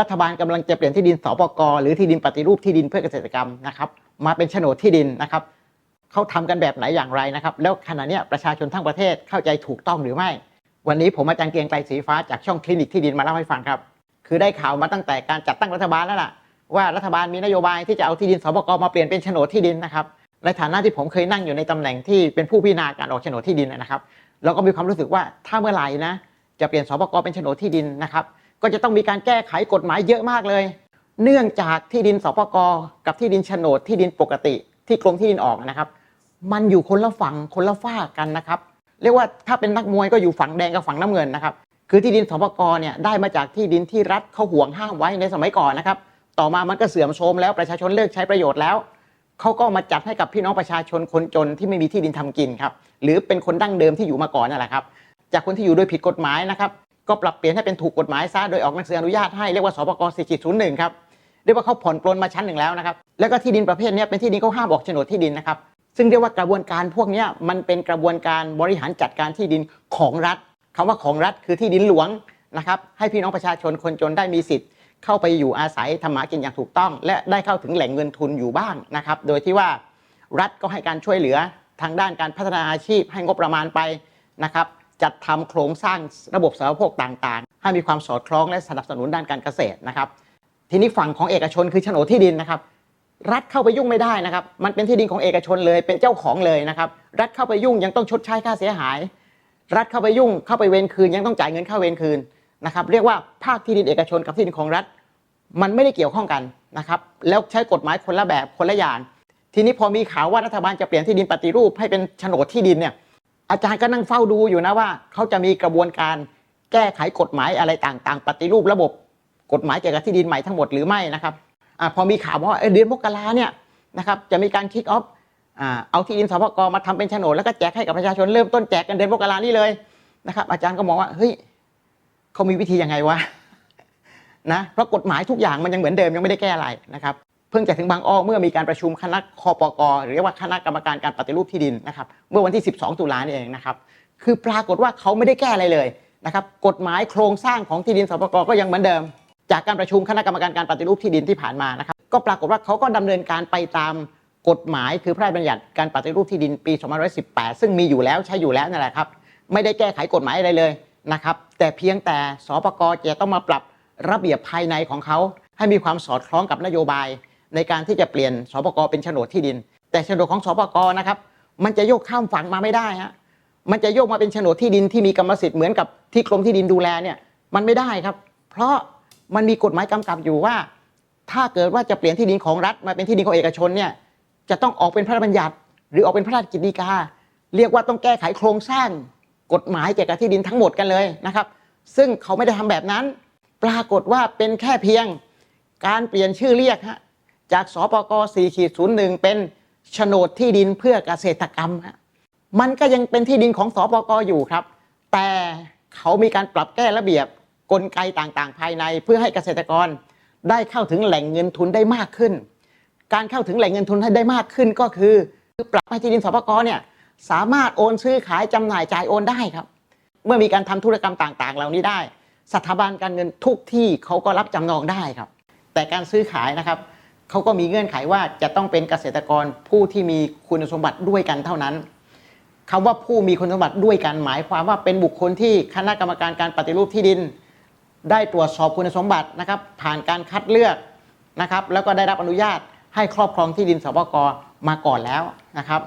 รัฐบาลกำลังจะเปลี่ยนที่ดินสปกหรือที่ดินปฏิรูปที่ดินเพื่อเกษตรกรรมนะครับมาเป็นโฉนดที่ดินนะครับเขาทำกันแบบไหนอย่างไรนะครับ แล้วขณะนี้ประชาชนทั้งประเทศเข้าใจถูกต้องหรือไม่ วันนี้ผมอาจารย์เกียงไกรศรีฟ้าจากช่องคลินิกที่ดินมาเล่าให้ฟังครับ คือได้ข่าวมาตั้งแต่การจัดตั้งรัฐบาลแล้วล่ะว่ารัฐบาลมีนโยบายที่จะเอาที่ดินสปกมาเปลี่ยนเป็นโฉนดที่ดินนะครับในฐานะที่ผมเคยนั่งอยู่ในตำแหน่งที่เป็นผู้พิจารณาการออกโฉนดที่ดินนะครับ เราก็มีความรู้สึกว่าถ้าเมื่อไหร่นะจะเปลี่ยนสปกเป็นโฉนดที่ดินนะครับ ก็จะต้องมีการแก้ไขกฎหมายเยอะมากเลย เนื่องจากที่ดินสปกกับที่ดินโฉนดที่ดินปกติ ที่กรมที่ดินออกนะครับ มันอยู่คนละฝั่งคนละฝ้ากันนะครับ เรียกว่าถ้าเป็นนักมวยก็อยู่ฝั่งแดงกับฝั่งน้ำเงินนะครับ คือที่ดินสปกเนี่ยได้มาจากที่ดินที่รัฐเขาห่วงห้ามไว้ในสมัยก่อนนะครับ ต่อมามันก็เสื่อมโทรมแล้วประชาชนเลิกใช้ประโยชน์แล้วเขาก็มาจัดให้กับพี่น้องประชาชนคนจนที่ไม่มีที่ดินทำกินครับหรือเป็นคนดั้งเดิมที่อยู่มาก่อนนั่นแหละครับจากคนที่อยู่โดยผิดกฎหมายนะครับ ก็ปรับเปลี่ยนให้เป็นถูกกฎหมายซะโดยออกหนังสืออนุญาตให้เรียกว่าสปก4.01ครับเรียกว่าเขาผ่อนปลนมาชั้นหนึ่งแล้วนะครับแล้วก็ที่ดินประเภทนี้เป็นที่ดินเขาห้ามออกโฉนดที่ดินนะครับซึ่งเรียกว่ากระบวนการพวกนี้มันเป็นกระบวนการบริหารจัดการที่ดินของรัฐคำว่าของรัฐคือที่ดินหลวงนะครับให้พี่น้องประชาชนคนจนได้มีสิทธิ์ เข้าไปอยู่อาศัยทำหมากินอย่างถูกต้อง และได้เข้าถึงแหล่งเงินทุนอยู่บ้างนะครับโดยที่ว่ารัฐก็ให้การช่วยเหลือทางด้านการพัฒนาอาชีพให้งบประมาณไปนะครับ จัดทำโครงสร้างระบบสารพกต่างๆ ให้มีความสอดคล้องและสนับสนุนด้านการเกษตรนะครับ ทีนี้ฝั่งของเอกชนคือโฉนดที่ดินนะครับ รัฐเข้าไปยุ่งไม่ได้นะครับ มันเป็นที่ดินของเอกชนเลยเป็นเจ้าของเลยนะครับ รัฐเข้าไปยุ่งยังต้องชดใช้ค่าเสียหาย รัฐเข้าไปยุ่งเข้าไปเวรคืนยังต้องจ่ายเงินค่าเวรคืนนะครับ เรียกว่าภาคที่ดินเอกชนกับที่ดินของรัฐ มันไม่ได้เกี่ยวข้องกันนะครับ แล้วใช้กฎหมายคนละแบบคนละอย่าง ทีนี้พอมีข่าวว่ารัฐบาลจะเปลี่ยนที่ดินปฏิรูปให้เป็นโฉนดที่ดินเนี่ย อาจารย์ก็นั่งเฝ้าดูอยู่นะว่า เขาจะมีกระบวนการแก้ไขกฎหมายอะไรต่างๆ ปฏิรูประบบ กฎหมายเกี่ยวกับที่ดินใหม่ทั้งหมดหรือไม่นะครับอพอมีข่าวว่าเดือนมกราเนี่ยนะครับจะมีการคิกออฟเอาที่ดินสปกมาทำเป็นโฉนดแล้วก็แจกให้กับประชาชนเริ่มต้นแจกกันเดือนมกรานี่เลยนะครับอาจารย์ก็มองว่าเฮ้ยเขามีวิธียังไงวะนะเพราะกฎหมายทุกอย่างมันยังเหมือนเดิมยังไม่ได้แก้อะไรนะครับ พิ่งจะถึงบางอ้อเมื่อมีการประชุมคณะคอปกรหรือเรียกว่าคณะกรรมการการปฏิรูปที่ดินนะครับเมื่อวันที่ 12 ตุลานี่เองนะครับคือปรากฏว่าเขาไม่ได้แก้อะไรเลยนะครับกฎหมายโครงสร้างของที่ดินสปกก็ยังเหมือนเดิม จากการประชุมคณะกรรมการการปฏิรูปที่ดินที่ผ่านมานะครับก็ปรากฏว่าเขาก็ดำเนินการไปตามกฎหมายคือพระราชบัญญัติการปฏิรูปที่ดินปี 2518 ซึ่งมีอยู่แล้วใช้อยู่แล้วนั่นแหละครับไม่ได้แก้ไขกฎหมายอะไรเลยนะครับแต่เพียงแต่สปกจะต้องมาปรับระเบียบภายในของเขาให้มีความสอดคล้องกับนโยบาย ในการที่จะเปลี่ยนสปกเป็นโฉนดที่ดิน แต่โฉนดของสปกนะครับมันจะโยกข้ามฝั่งมาไม่ได้ฮะมันจะโยกมาเป็นโฉนดที่ดินที่มีกรรมสิทธิ์เหมือนกับที่กรมที่ดินดูแลเนี่ยมันไม่ได้ครับ เพราะมันมีกฎหมายกำกับอยู่ว่า ถ้าเกิดว่าจะเปลี่ยนที่ดินของรัฐมาเป็นที่ดินของเอกชนเนี่ยจะต้องออกเป็นพระราชบัญญัติ หรือออกเป็นพระราชกิจฎีกา เรียกว่าต้องแก้ไขโครงสร้างกฎหมายเกี่ยวกับที่ดินทั้งหมดกันเลยนะครับ ซึ่งเขาไม่ได้ทำแบบนั้น ปรากฏว่าเป็นแค่เพียงการเปลี่ยนชื่อเรียกฮะ จากสปก4.01 เป็นโฉนดที่ดินเพื่อเกษตรกรรมฮะมันก็ยังเป็นที่ดินของสปกอยู่ครับ แต่เขามีการปรับแก้ระเบียบกลไกต่างๆ ภายในเพื่อให้เกษตรกรได้เข้าถึงแหล่งเงินทุนได้มากขึ้น การเข้าถึงแหล่งเงินทุนให้ได้มากขึ้นก็คือปรับให้ที่ดินสปกเนี่ยสามารถโอนซื้อขายจำหน่ายจ่ายโอนได้ครับ เมื่อมีการทำธุรกรรมต่างๆ เหล่านี้ได้ สถาบันการเงินทุกที่เขาก็รับจำนองได้ครับ แต่การซื้อขายนะครับ เขาก็มีเงื่อนไขว่าจะต้องเป็นเกษตรกรผู้ที่มีคุณสมบัติด้วยกันเท่านั้นคำว่าผู้มีคุณสมบัติด้วยกันหมายความว่าเป็นบุคคลที่คณะกรรมการการปฏิรูปที่ดิน ได้ตรวจสอบคุณสมบัตินะครับ ผ่านการคัดเลือกนะครับ แล้วก็ได้รับอนุญาตให้ครอบครองที่ดินสปกมาก่อนแล้วนะครับ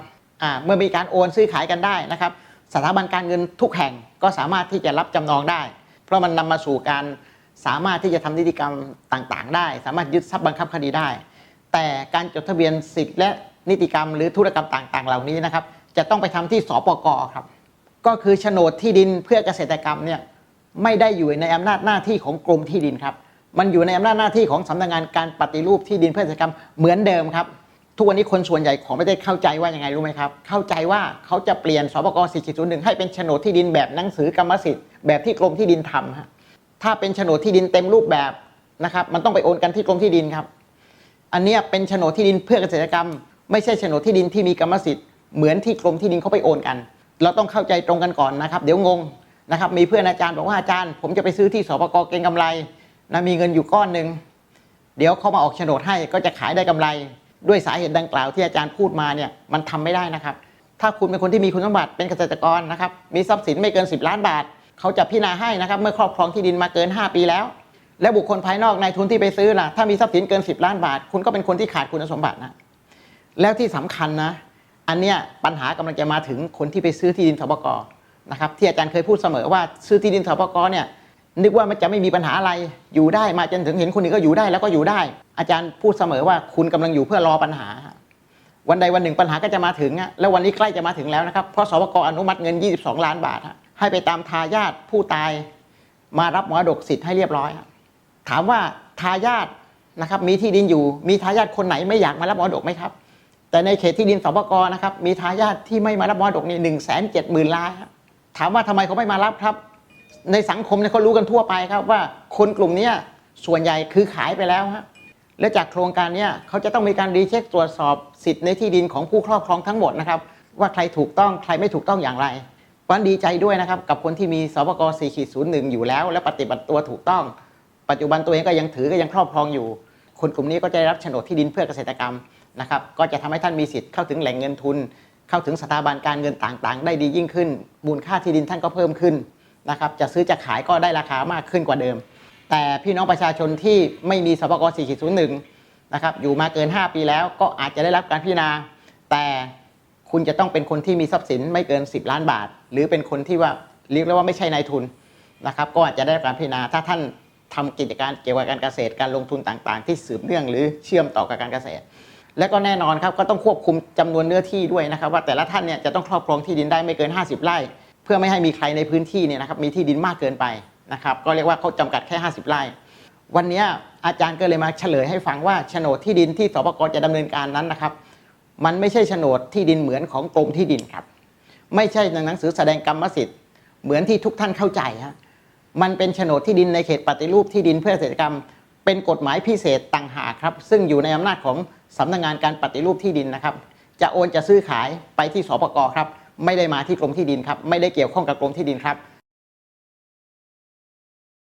เมื่อมีการโอนซื้อขายกันได้นะครับ สถาบันการเงินทุกแห่งก็สามารถที่จะรับจำนองได้ เพราะมันนำมาสู่การสามารถที่จะทำนิติกรรมต่าง ๆ ได้ สามารถยึดทรัพย์บังคับคดีได้ แต่การจดทะเบียนสิทธิ์และนิติกรรมหรือธุรกรรมต่าง ๆ เหล่านี้นะครับ จะต้องไปทำที่สปกครับ ก็คือโฉนดที่ดินเพื่อเกษตรกรรมเนี่ยไม่ได้อยู่ในอำนาจหน้าที่ของกรมที่ดินครับ มันอยู่ในอำนาจหน้าที่ของสำนักงานการปฏิรูปที่ดินเพื่อเกษตรกรรมเหมือนเดิมครับ ทุกวันนี้คนส่วนใหญ่ของไม่ได้เข้าใจว่ายังไงรู้ไหมครับ เข้าใจว่าเขาจะเปลี่ยนสปก4.01 ให้เป็นโฉนดที่ดินแบบหนังสือกรรมสิทธิ์แบบที่กรมที่ดินทำฮะถ้าเป็นโฉนดที่ดินเต็มรูปแบบนะครับ มันต้องไปโอนกันที่กรมที่ดินครับ อันนี้เป็นโฉนดที่ดินเพื่อเกษตรกรรม ไม่ใช่โฉนดที่ดินที่มีกรรมสิทธิ์เหมือนที่กรมที่ดินเขาไปโอนกัน เราต้องเข้าใจตรงกันก่อนนะครับ เดี๋ยวงงนะครับมีเพื่อนอาจารย์บอกว่าอาจารย์ ผมจะไปซื้อที่สปกเก็งกำไรนะมีเงินอยู่ก้อนหนึ่งเดี๋ยวเขามาออกโฉนดให้ก็จะขายได้กำไร ด้วยสาเหตุดังกล่าวที่อาจารย์พูดมาเนี่ยมันทำไม่ได้นะครับ ถ้าคุณเป็นคนที่มีคุณสมบัติเป็นเกษตรกรนะครับมีทรัพย์สินไม่เกิน 10 ล้านบาท เขาจะพิจารณาให้นะครับเมื่อครอบครองที่ดินมาเกิน 5 ปีแล้ว และบุคคลภายนอกในทุนที่ไปซื้อล่ะถ้ามีทรัพย์สินเกิน 10 ล้านบาท คุณก็เป็นคนที่ขาดคุณสมบัตินะแล้วที่สำคัญนะ อันเนี้ยปัญหากำลังจะมาถึงคนที่ไปซื้อที่ดินสปกนะครับที่อาจารย์เคยพูดเสมอว่าซื้อที่ดินสปกเนี่ยนึกว่ามันจะไม่มีปัญหาอะไรอยู่ได้มาจนถึงเห็นคนอื่นก็อยู่ได้แล้วก็อยู่ได้ อาจารย์พูดเสมอว่าคุณกำลังอยู่เพื่อรอปัญหา วันใดวันหนึ่งปัญหาก็จะมาถึงอะแล้ววันนี้ใกล้จะมาถึงแล้วนะครับเพราะสปกอนุมัติเงิน 22 ล้านบาท ให้ไปตามทายาทผู้ตาย มารับมรดกสิทธิ์ให้เรียบร้อยฮะ ถามว่าทายาทนะครับมีที่ดินอยู่ มีทายาทคนไหนไม่อยากมารับมรดกไหมครับ แต่ในเขตที่ดินสปกนะครับมีทายาทที่ไม่มารับมรดกนี่หนึ่งแสนเจ็ดหมื่นล้านถามว่าทำไมเขาไม่มารับครับ ในสังคมเนี่ยเขารู้กันทั่วไปครับว่าคนกลุ่มนี้ส่วนใหญ่คือขายไปแล้วฮะและจากโครงการเนี้ยเขาจะต้องมีการรีเช็คตรวจสอบสิทธิ์ในที่ดินของผู้ครอบครองทั้งหมดนะครับว่าใครถูกต้องใครไม่ถูกต้องอย่างไรวันดีใจด้วยนะครับกับคนที่มีสปก4ขีด01 อยู่แล้ว และปฏิบัติตัวถูกต้อง ปัจจุบันตัวเองก็ยังถือก็ยังครอบครองอยู่ คนกลุ่มนี้ก็จะได้รับโฉนดที่ดินเพื่อเกษตรกรรมนะครับก็จะทำให้ท่านมีสิทธิ์เข้าถึงแหล่งเงินทุน เข้าถึงสถาบันการเงินต่างๆ ได้ดียิ่งขึ้นมูลค่าที่ดินท่านก็เพิ่มขึ้นนะครับจะซื้อจะขายก็ได้ราคามากขึ้นกว่าเดิม แต่พี่น้องประชาชนที่ไม่มีสปก4.01นะครับอยู่มาเกิน 5 ปีแล้วก็อาจจะได้รับการพิจารณา แต่คุณจะต้องเป็นคนที่มีทรัพย์สินไม่เกิน 10 ล้านบาท หรือเป็นคนที่ว่าเรียกได้ว่าไม่ใช่นายทุนนะครับก็อาจจะได้รับการพิจารณาถ้าท่าน ทำกิจการเกี่ยวกับการเกษตรการลงทุนต่างๆ ที่สืบเนื่องหรือเชื่อมต่อกับการเกษตร และก็แน่นอนครับก็ต้องควบคุมจำนวนเนื้อที่ด้วยนะครับว่าแต่ละท่านเนี่ยจะต้องครอบครองที่ดินได้ไม่เกิน 50 ไร่ เพื่อไม่ให้มีใครในพื้นที่เนี่ยนะครับมีที่ดินมากเกินไปนะครับก็เรียกว่าเขาจำกัดแค่ 50 ไร่ วันนี้อาจารย์ก็เลยมาเฉลยให้ฟังว่าโฉนดที่ดินที่สปกจะดำเนินการนั้นนะครับมันไม่ใช่โฉนดที่ดินเหมือนของกรมที่ดินครับ ไม่ใช่หนังสือแสดงกรรมสิทธิ์เหมือนที่ทุกท่านเข้าใจฮะ มันเป็นโฉนดที่ดินในเขตปฏิรูปที่ดินเพื่อเกษตรกรรม เป็นกฎหมายพิเศษต่างหากครับ ซึ่งอยู่ในอำนาจของสำนักงานการปฏิรูปที่ดินนะครับ จะโอนจะซื้อขายไปที่สปกครับ ไม่ได้มาที่กรมที่ดินครับ ไม่ได้เกี่ยวข้องกับกรมที่ดินครับ